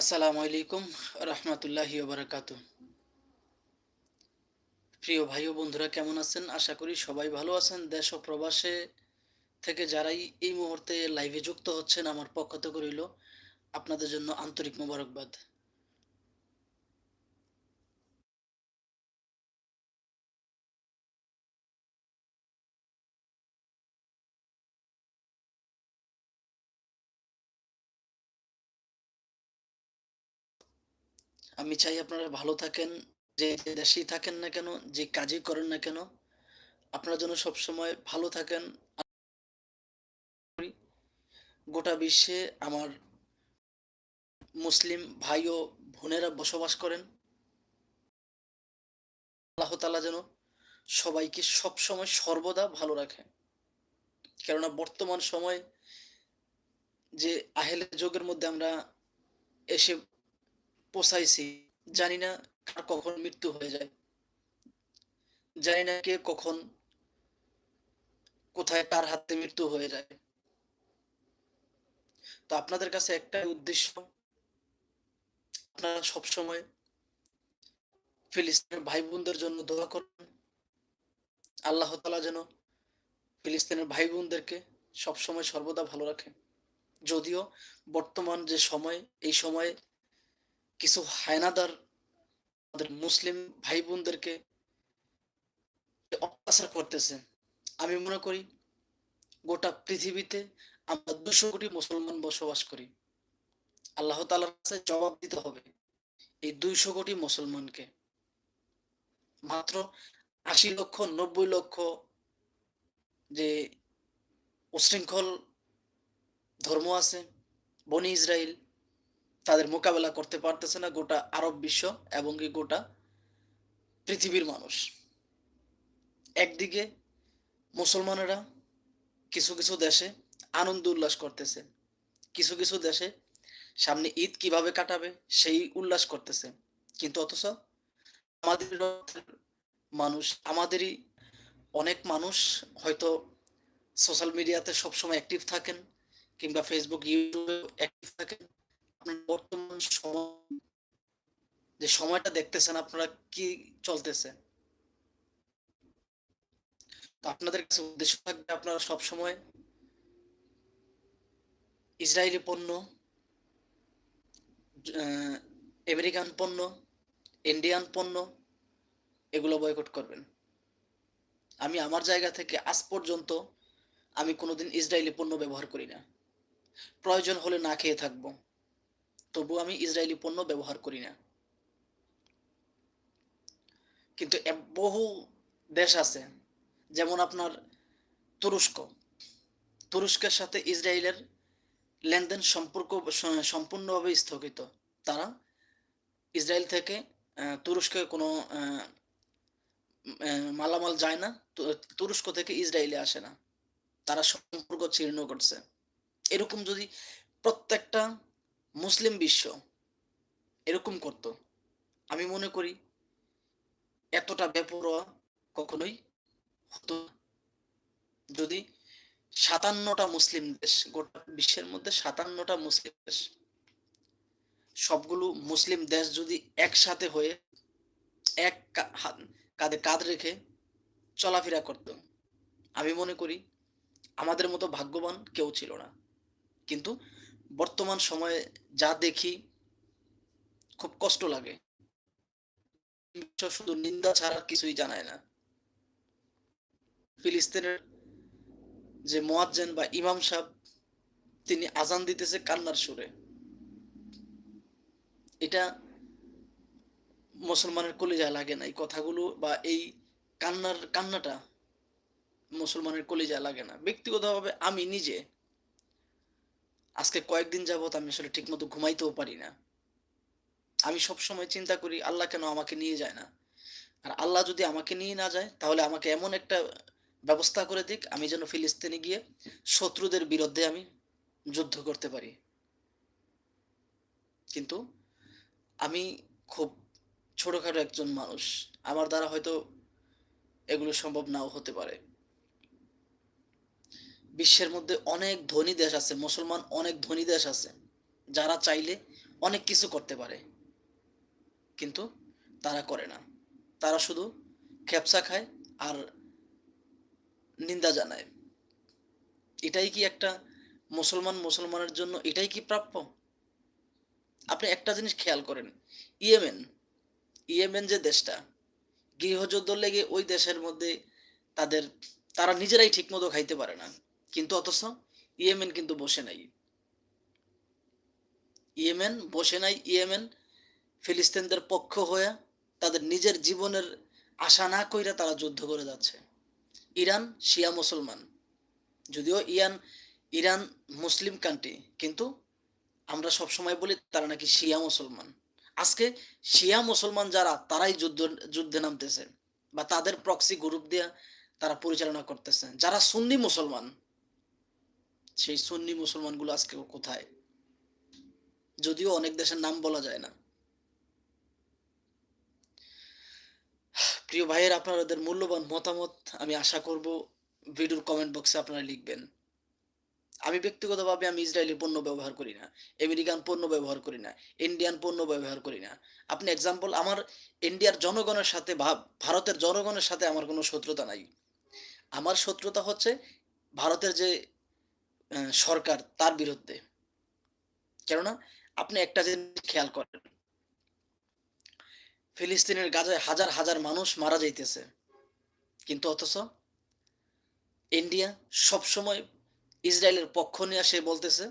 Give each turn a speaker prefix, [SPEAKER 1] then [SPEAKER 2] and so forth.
[SPEAKER 1] আসসালামু আলাইকুম রহমতুল্লাহি বারাকাত প্রিয় ভাই ও বন্ধুরা, কেমন আছেন? আশা করি সবাই ভালো আছেন। দেশ ও প্রবাসে থেকে যারাই এই মুহূর্তে লাইভে যুক্ত হচ্ছেন, আমার পক্ষ থেকে রইল আপনাদের জন্য আন্তরিক মোবারকবাদ। আমি চাই আপনারা ভালো থাকেন, যে দেশেই থাকেন না কেন, যে কাজই করেন না কেন, আপনারা যেন সবসময় ভালো থাকেন। গোটা বিশ্বে আমার মুসলিম ভাই ও বোনেরা বসবাস করেন। আল্লাহ তালা যেন সবাইকে সবসময় সর্বদা ভালো রাখে। কেননা বর্তমান সময় যে আহেলের যুগের মধ্যে আমরা এসে পোষাইছি। জানি না কার কখন মৃত্যু হয়ে যায়। জানি না কে কখন, কোথায় কার হাতে মৃত্যু হয়ে যায়। তো আপনাদের কাছে একটাই উদ্দেশ্য, আপনারা সবসময় ফিলিস্তিনের ভাই বোনদের জন্য দোয়া করুন। আল্লাহ তালা যেন ফিলিস্তিনের ভাই বোনদেরকে সবসময় সর্বদা ভালো রাখে। যদিও বর্তমান যে সময়, এই সময়ে কিছু হায়নাদার, আমাদের মুসলিম ভাই বোনদেরকে অত্যাচার করতেছে। আমি মনে করি গোটা পৃথিবীতে আমরা দুশো কোটি মুসলমান বসবাস করি। আল্লাহ তালার কাছে জবাব দিতে হবে এই দুইশো কোটি মুসলমানকে। মাত্র আশি লক্ষ, নব্বই লক্ষ যে উশৃঙ্খল ধর্ম আছে, বনি ইসরায়েল তাদের মোকাবেলা করতে পারতেছে না গোটা আরব বিশ্ব এবং কি গোটা পৃথিবীর মানুষ। একদিকে মুসলমানেরা কিছু কিছু দেশে আনন্দ উল্লাস করতেছে, কিছু কিছু দেশে সামনে ঈদ কীভাবে কাটাবে সেই উল্লাস করতেছে। কিন্তু অথচ আমাদের মানুষ, আমাদেরই অনেক মানুষ হয়তো সোশ্যাল মিডিয়াতে সবসময় অ্যাক্টিভ থাকেন কিংবা ফেসবুক ইউটিউবে অ্যাক্টিভ থাকেন। বর্তমান সময় যে সময়টা দেখতেছেন, আপনারা কি চলতেছে? আপনাদের কাছে উদ্দেশ্য থাকবে আপনারা ইসরায়েলি পণ্য আমেরিকান পণ্য, ইন্ডিয়ান পণ্য এগুলো বয়কট করবেন। আমি আমার জায়গা থেকে আজ পর্যন্ত আমি কোনোদিন ইসরায়েলি পণ্য ব্যবহার করি না। প্রয়োজন হলে না খেয়ে থাকব। তবু আমি ইসরায়েলি পণ্য ব্যবহার করি না। কিন্তু বহু দেশ আছে, যেমন আপনার তুরস্ক। তুরস্কের সাথে ইসরায়েলের লেনদেন সম্পর্ক, সম্পূর্ণভাবে স্থগিত। তারা ইসরায়েল থেকে তুরস্কে কোনো মালামাল যায় না তুরস্ক থেকে ইসরায়েলে আসে না। তারা সম্পর্ক ছিন্ন করছে। এরকম যদি প্রত্যেকটা মুসলিম বিশ্ব এরকম করত। আমি মনে করি এতটা বেপরোয়া কখনোই হতো যদি সাতান্নটা মুসলিম দেশ, গোটা বিশ্বের মধ্যে সাতান্নটা মুসলিম দেশ, সবগুলো মুসলিম দেশ যদি একসাথে হয়ে এক কাঁধে কাঁধ রেখে চলাফেরা করত, আমি মনে করি আমাদের মতো ভাগ্যবান কেউ ছিল না। কিন্তু বর্তমান সময়ে যা দেখি খুব কষ্ট লাগে। শুধু নিন্দা ছাড়া কিছুই জানায় না। ফিলিস্তিনের যে মোয়াজ্জেন বা ইমাম সাহেব, তিনি আজান দিতেছে কান্নার সুরে। এটা মুসলমানের কলিজায় লাগে না, এই কথাগুলো বা এই কান্নার, কান্নাটা মুসলমানের কলিজায় লাগে না। ব্যক্তিগতভাবে আমি নিজে আজকে কয়েকদিন যাবৎ আমি আসলে ঠিকমতো ঘুমাইতেও পারি না। আমি সব সময় চিন্তা করি, আল্লাহ কেন আমাকে নিয়ে যায় না? আর আল্লাহ যদি আমাকে নিয়ে না যায়, তাহলে আমাকে এমন একটা ব্যবস্থা করে দিক, আমি যেন ফিলিস্তিনে গিয়ে শত্রুদের বিরুদ্ধে আমি যুদ্ধ করতে পারি। কিন্তু আমি খুব ছোটখাটো একজন মানুষ। আমার দ্বারা হয়তো এগুলো সম্ভব নাও হতে পারে। বিশ্বের মধ্যে অনেক ধনী দেশ আছে, মুসলমান অনেক ধনী দেশ আছে, যারা চাইলে অনেক কিছু করতে পারে, কিন্তু তারা করে না। তারা শুধু খেপসা খায় আর নিন্দা জানায়। এটাই কি একটা মুসলমান মুসলমানের জন্য এটাই কি প্রাপ্য? আপনি একটা জিনিস খেয়াল করেন, ইয়েমেন ইয়েমেন যে দেশটা, গৃহযুদ্ধ লেগে ওই দেশের মধ্যে তাদের, তারা নিজেরাই ঠিকমতো খাইতে পারে না। কিন্তু অথচ ইয়েমেন কিন্তু বসে নাই। ইয়েমেন বসে নাই, ইয়েমেন ফিলিস্তিনদের পক্ষ হয়ে তাদের নিজের জীবনের আশা না কইরা তারা যুদ্ধ করে যাচ্ছে। ইরান শিয়া মুসলমান। যদিও ইয়ান, ইরান মুসলিম কান্ট্রি কিন্তু আমরা সব সময় বলি তারা নাকি শিয়া মুসলমান। আজকে শিয়া মুসলমান যারা, তারাই যুদ্ধ, যুদ্ধে নামতেছে বা তাদের প্রক্সি গ্রুপ দিয়ে তারা পরিচালনা করতেছে। যারা সুন্নি মুসলমান সেই সুন্নি মুসলমানগুলো আজকে কোথায়? যদিও অনেক দেশের নাম বলা যায় না। প্রিয় ভাইয়ের, আপনাদের মূল্যবান মতামত আমি আশা করব ভিডিওর কমেন্ট বক্সে আপনারা লিখবেন। আমি ব্যক্তিগতভাবে আমি ইসরায়েলি পণ্য ব্যবহার করি না, আমেরিকান পণ্য ব্যবহার করি না, ইন্ডিয়ান পণ্য ব্যবহার করি না। আপনি এক্সাম্পল আমার ইন্ডিয়ার জনগণের সাথে ভারতের জনগণের সাথে আমার কোনো শত্রুতা নাই। আমার শত্রুতা হচ্ছে ভারতের যে সরকার তার বিরুদ্ধে। কেননা আপনি একটা জিনিস খেয়াল করেন, ফিলিস্তিনের গাজায় হাজার হাজার মানুষ মারা যাইতেছে। কিন্তু অথচ ইন্ডিয়া সবসময় ইসরায়েলের পক্ষ নিয়ে সে বলতেছে